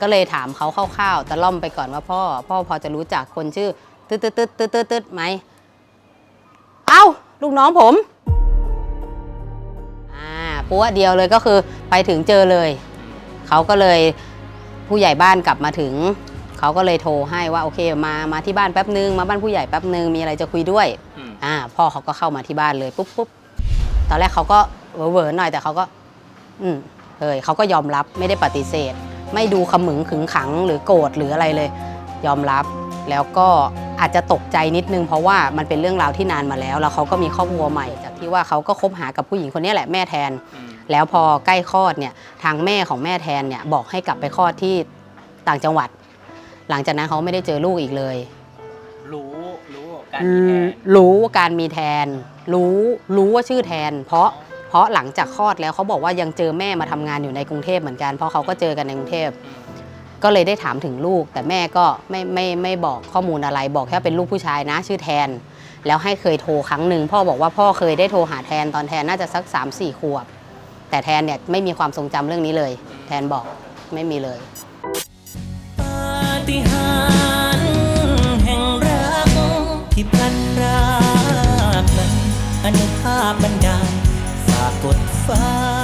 ก็เลยถามเขาคร่าวๆตะล่อมไปก่อนว่าพ่อ พ่อพอจะรู้จักคนชื่อตึ๊ดตึ๊ดตึ๊ดตึ๊ดตึ๊ดตึ๊ดไหม เอ้า ลูกน้องผม อ่าปัวเดียวเลยก็คือไปถึงเจอเลย เขาก็เลยผู้ใหญ่บ้านกลับมาถึง เขาก็เลยโทรให้ว่าโอเคมา มาที่บ้านแป๊บนึง มาบ้านผู้ใหญ่แป๊บนึง มีอะไรจะคุยด้วยอืมอ่า พ่อเขาก็เข้ามาที่บ้านเลยปุ๊บปุ๊บตอนแรกเขาก็เวอร์ๆหน่อยแต่เขาก็ อืมเฮ้ยเขาก็ยอมรับไม่ได้ปฏิเสธ ไม่ดูขมึงขึงขังหรือโกรธหรืออะไรเลย ยอมรับ แล้วก็อาจจะตกใจนิดนึง เพราะว่ามันเป็นเรื่องราวที่นานมาแล้ว แล้วเขาก็มีครอบครัวใหม่จากที่ว่าเขาก็คบหากับผู้หญิงคนนี้แหละแม่แทนอืมแล้วพอใกล้คลอดเนี่ยทางแม่ของแม่แทนเนี่ยบอกให้กลับไปคลอดที่ต่างจังหวัด หลังจากนั้นเขาไม่ได้เจอลูกอีกเลย รู้รู้การมีแทนรู้ว่าการมีแทน รู้รู้ว่าชื่อแทน เพราะ เพราะหลังจากคลอดแล้วเขาบอกว่ายังเจอแม่มาทำงานอยู่ในกรุงเทพเหมือนกัน เพราะเขาก็เจอกันในกรุงเทพก็เลยได้ถามถึงลูก แต่แม่ก็ไม่ไม่ไม่บอกข้อมูลอะไรบอกแค่เป็นลูกผู้ชายนะ ชื่อแทน แล้วให้เคยโทรครั้งหนึ่งพ่อบอกว่าพ่อเคยได้โทรหาแทนตอนแทนน่าจะสัก3ามสี่ขวบ แต่แทนเนี่ยไม่มีความทรงจำเรื่องนี้เลย แทนบอกไม่มีเลยที่พันรักมันอนุภาพบันดาล กดฟ้า